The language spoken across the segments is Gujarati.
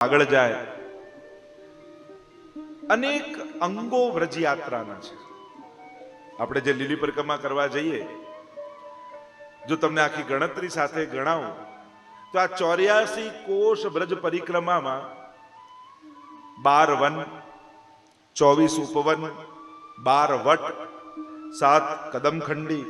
આગળ જાય. અનેક અંગો વ્રજ યાત્રાના છે. આપણે જે લીલી પરિક્રમા કરવા જઈએ, જો તમને આખી ગણતરી સાથે ગણાવું, તો આ ચોર્યાસી કોષ વ્રજ પરિક્રમામાં બાર વન ચોવીસ ઉપવન, બાર વટ, સાત કદમખંડી,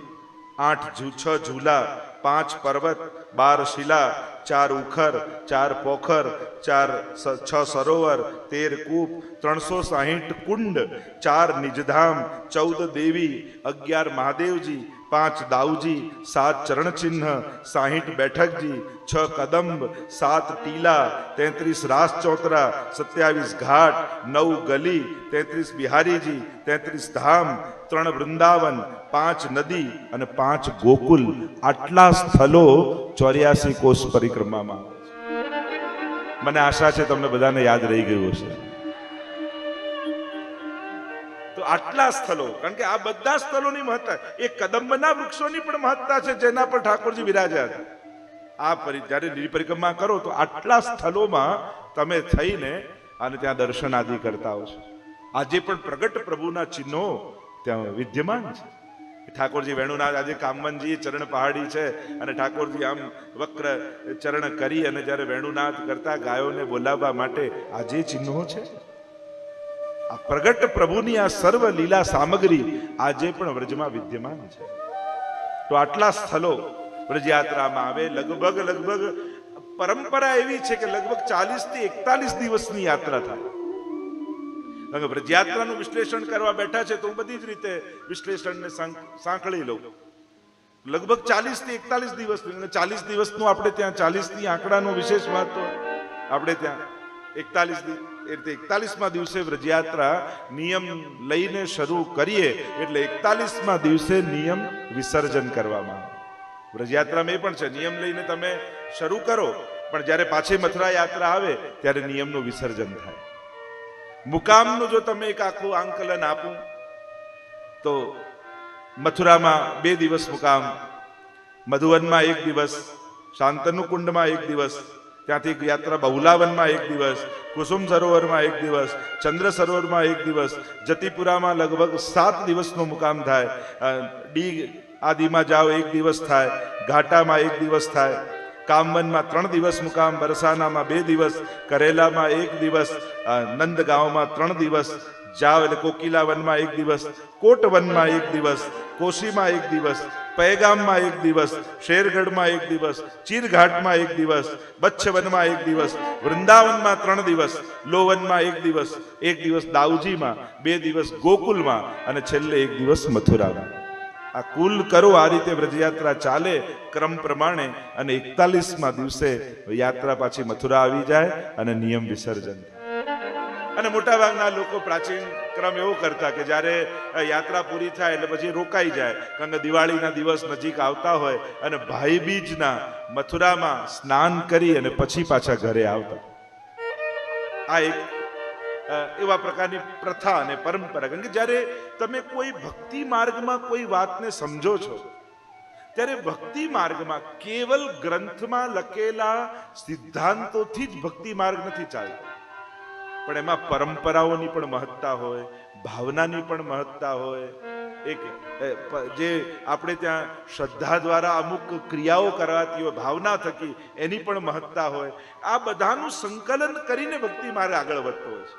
આઠ છ ઝૂલા પાંચ પર્વત, બાર શિલા, ચાર ઉખર, ચાર પોખર, ચાર છ સરોવર, તેર કૂપ, ત્રણસો સાહીઠ કુંડ, ચાર નિજધામ, ચૌદ દેવી, અગિયાર મહાદેવજી પાંચ દાઉજી, સાત ચરણચિહ્ન, સાહીઠ બેઠકજી, છ કદંબ, સાત ટીલા, તેત્રીસ રાસ ચોતરા, સત્યાવીસ ઘાટ, નવ ગલી, તેત્રીસ બિહારીજી, તેત્રીસ ધામ, ત્રણ વૃંદાવન, પાંચ નદી અને પાંચ ગોકુલ. આટલા સ્થળો ચોર્યાસી કોષ પરિક્રમામાં. મને આશા છે તમને બધાને યાદ રહી ગયું હશે. આટલા સ્થળો કારણ કે આ બધા સ્થળોની મહત્તા, એ કદંબના વૃક્ષોની પણ મહત્તા છે, જેના પર ઠાકોરજી બિરાજ્યા હતા. આ પરી, જ્યારે લીલી પરિક્રમા કરો, તો આટલા સ્થળોમાં તમે થઈને અને ત્યાં દર્શન આદિ કરતા હો છો. આજે પણ પ્રગટ પ્રભુના ચિહ્નો, ત્યાં વિદ્યમાન છે. ઠાકોરજી વેણુનાથ આજે કામવનજી ચરણ પહાડી છે, અને ઠાકોરજી આમ વક્ર ચરણ કરી, અને જ્યારે વેણુનાથ કરતા ગાયોને બોલાવવા માટે આજે ચિહ્નો છે. આ પ્રગટ પ્રભુની આ સર્વ લીલા સામગ્રી આજે પણ વ્રજમાં વિદ્યમાન છે. તો આટલા સ્થળો વ્રજયાત્રામાં આવે, લગભગ લગભગ પરંપરા એવી છે કે લગભગ ચાલીસથી એકતાલીસ દિવસની યાત્રા થાય. વ્રજયાત્રાનું વિશ્લેષણ કરવા બેઠા છે તો હું બધી જ રીતે વિશ્લેષણને સાંક- સાંકળી લઉં. લગભગ ચાલીસથી એકતાલીસ દિવસ ચાલીસ દિવસનું આપણે ત્યાં ચાલીસની આંકડાનું વિશેષ મહત્વ આપણે ત્યાં એકતાલીસ એ રીતે એકતાલીસમાં દિવસે વ્રજયાત્રા નિયમ લઈને શરૂ કરીએ એટલે એકતાલીસમાં દિવસે નિયમ વિસર્જન કરવામાં વ્રજયાત્રામાં એ પણ છે, નિયમ લઈને તમે શરૂ કરો, પણ જ્યારે પાછી મથુરા યાત્રા આવે ત્યારે નિયમનું વિસર્જન થાય. મુકામનું જો તમે એક આખું આંકલન આપું, તો મથુરામાં બે દિવસ મુકામ, મધુવનમાં એક દિવસ શાંતનુ કુંડમાં એક દિવસ ત્યાંથી યાત્રા બહુલાવનમાં એક દિવસ, કુસુમ સરોવરમાં એક દિવસ, ચંદ્ર સરોવરમાં એક દિવસ, જતીપુરામાં લગભગ સાત દિવસનો મુકામ થાય. ડી આદિમાં જાઓ, એક દિવસ થાય. ઘાટામાં એક દિવસ થાય. કામવનમાં ત્રણ દિવસ મુકામ, બરસાનામાં બે દિવસ, કરેલામાં એક દિવસ નંદગાંવમાં ત્રણ દિવસ જાવ એટલે કોકિલા વનમાં એક દિવસ, કોટ વનમાં એક દિવસ, કોશીમાં એક દિવસ, પૈગામમાં એક દિવસ, શેરગઢમાં એક દિવસ, ચીરઘાટમાં એક દિવસ, બચ્છવનમાં એક દિવસ, વૃંદાવનમાં ત્રણ દિવસ, લોવનમાં એક દિવસ એક દિવસ દાઉજીમાં, બે દિવસ ગોકુલમાં અને છેલ્લે એક દિવસ મથુરામાં. આ કુલ કરો, આ રીતે વ્રજયાત્રા ચાલે, ક્રમ પ્રમાણે અને એકતાલીસમાં દિવસે યાત્રા પાછી મથુરા આવી જાય અને નિયમ વિસર્જન થાય. અને મોટાભાગના લોકો પ્રાચીન ક્રમ એવો કરતા કે જ્યારે યાત્રા પૂરી થાય એટલે પછી રોકાઈ જાય. કારણ કે દિવાળીના દિવસ નજીક આવતા હોય અને ભાઈ બીજના મથુરામાં સ્નાન કરી અને પછી પાછા ઘરે આવતા. આ એક એવા પ્રકારની પ્રથા અને પરંપરા. કારણ કે જ્યારે તમે કોઈ ભક્તિ માર્ગમાં કોઈ વાતને સમજો છો, ત્યારે ભક્તિ માર્ગમાં કેવલ ગ્રંથમાં લખેલા સિદ્ધાંતોથી જ ભક્તિ માર્ગ નથી ચાલતો. પણ એમાં પરંપરાઓની પણ મહત્તા હોય, ભાવનાની પણ મહત્તા હોય. એક જે આપણે ત્યાં શ્રદ્ધા દ્વારા અમુક ક્રિયાઓ કરવાતી હોય, ભાવના થકી, એની પણ મહત્તા હોય. આ બધાનું સંકલન કરીને ભક્તિ મારે આગળ વધતો હોય છે.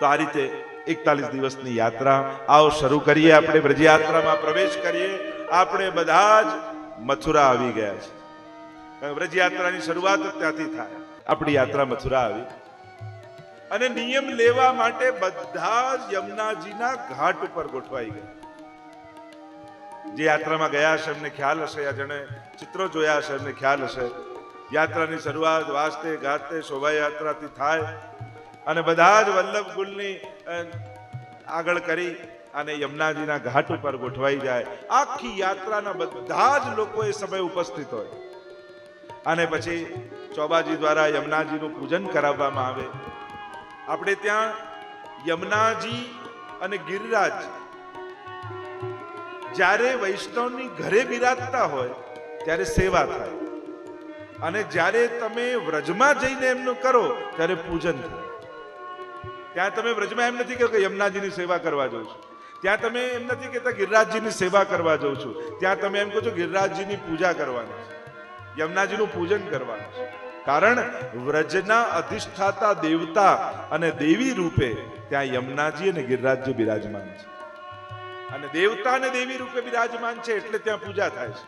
તો આ રીતે એકતાલીસ દિવસની યાત્રા, આવો શરૂ કરીએ. આપણે વ્રજયાત્રામાં પ્રવેશ કરીએ. આપણે બધા જ મથુરા આવી ગયા છે. વ્રજયાત્રાની શરૂઆત ત્યાંથી થાય. આપણી યાત્રા મથુરા આવી. અને નિયમ લેવા માટે બધા જ યમુનાજીના ઘાટ ઉપર ગોઠવાઈ ગયા. જે યાત્રામાં ગયા હશે, એમને ખ્યાલ હશે, આ જણે ચિત્રો જોયા હશે, એમને ખ્યાલ હશે. યાત્રાની શરૂઆત વાસ્તે ગાતે શોભાયાત્રાથી થાય અને બધા જ વલ્લભ ગુલની આગળ કરી અને યમુનાજીના ઘાટ ઉપર ગોઠવાઈ જાય. આખી યાત્રાના બધા જ લોકો એ સમય ઉપસ્થિત હોય. અને પછી ચોબાજી દ્વારા યમુનાજીનું પૂજન કરાવવામાં આવે. આપણે ત્યાં યમુનાજી અને ગિરિરાજ. જ્યારે વૈષ્ણવની ઘરે બિરાજતા હોય, ત્યારે સેવા થાય. અને જ્યારે તમે વ્રજમાં જઈને એમનું કરો, ત્યારે પૂજન થાય. ત્યાં તમે વ્રજમાં એમ નથી કે યમુનાજીની સેવા કરવા જાઉં છું. ત્યાં તમે એમ નથી કહેતા ગિરિરાજજીની સેવા કરવા જાઉં છું. ત્યાં તમે એમ કહો છો ગિરિરાજજીની પૂજા કરવાની છે. યમુનાજીનું પૂજન કરવાનું છે. કારણ વ્રજના અધિષ્ઠાતા દેવતા અને દેવી રૂપે ત્યાં યમુનાજી અને ગિરિરાજજી બિરાજમાન છે. અને દેવતા અને દેવી રૂપે બિરાજમાન છે એટલે ત્યાં પૂજા થાય છે.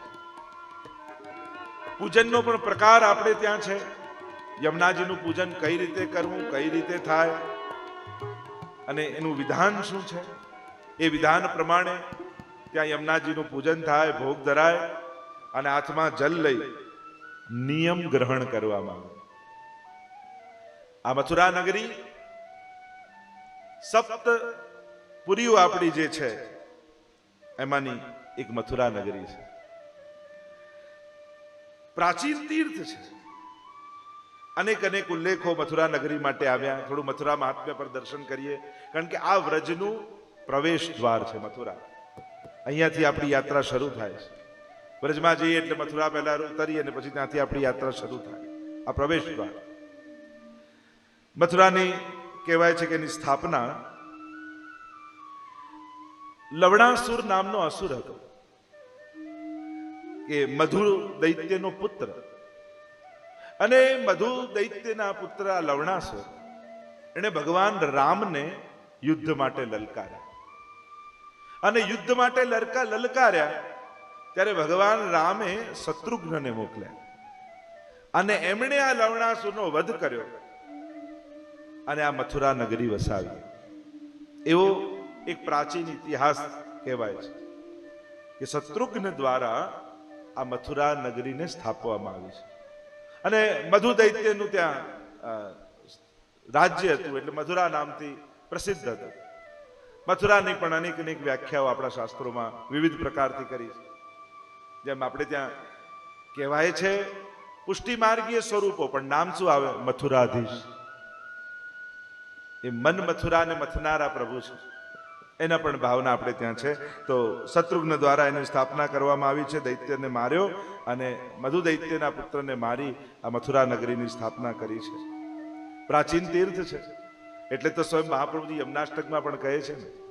પૂજનનો પણ પ્રકાર આપણે ત્યાં છે. યમુનાજીનું પૂજન કઈ રીતે કરવું, કઈ રીતે થાય, અને એનું વિધાન શું છે? એ વિધાન પ્રમાણે ત્યાં યમુનાજીનું પૂજન થાય, ભોગ ધરાય, અને હાથમાં જલ લઈ નિયમ ગ્રહણ કરવામાં આ મથુરા નગરી સપ્ત પુરીઓ આપણી જે છે, એમાંની એક મથુરા નગરી છે. પ્રાચીન તીર્થ છે. અનેક અનેક ઉલ્લેખો મથુરા નગરી માટે આવ્યા. થોડું મથુરા મહાત્મ્ય પર દર્શન કરીએ. કારણ કે આ વ્રજનું પ્રવેશ દ્વાર છે મથુરા. અહીંયાથી આપણી યાત્રા શરૂ થાય છે. વ્રજમાં જઈએ એટલે મથુરા પહેલા ઉતરીએ અને પછી ત્યાંથી આપણી યાત્રા શરૂ થાય. આ પ્રવેશ દ્વાર. મથુરાની કહેવાય છે કે એની સ્થાપના લવણાસુર નામનો અસુર હતો. કે મધુ દૈત્યનો પુત્ર. અને મધુ દૈત્યના પુત્ર લવણાસુર, એણે ભગવાન રામને યુદ્ધ માટે લલકાર્યા. અને યુદ્ધ માટે લલકા લલકાર્યા ત્યારે ભગવાન રામે શત્રુઘ્નને મોકલ્યા અને એમણે આ લવણાસુરનો વધ કર્યો. અને આ મથુરા નગરી વસાવી. એવો એક પ્રાચીન ઇતિહાસ કહેવાય છે કે શત્રુઘ્ન દ્વારા આ મથુરા નગરીને સ્થાપવામાં આવી છે. અને મધુ દૈત્યનું ત્યાં રાજ્ય હતું એટલે મથુરા નામથી પ્રસિદ્ધ હતું. મથુરાની પણ અનેક અનેક વ્યાખ્યાઓ આપણા શાસ્ત્રોમાં વિવિધ પ્રકારથી કરી છે. જેમ આપણે ત્યાં કહેવાય છે, પુષ્ટિ માર્ગીય સ્વરૂપો, પણ નામ શું આવે? મથુરાધીશ. એ મન મથુરા ને મથનારા પ્રભુ છે. એના પણ ભાવના આપણે ત્યાં છે. તો શત્રુઘ્ન દ્વારા એની સ્થાપના કરવામાં આવી છે, દૈત્યને માર્યો અને મધુ દૈત્યના પુત્રને મારી આ મથુરા નગરીની સ્થાપના કરી છે. પ્રાચીન તીર્થ છે. એટલે તો સ્વયં મહાપ્રભુજી યમનાષ્ટકમાં પણ કહે છે ને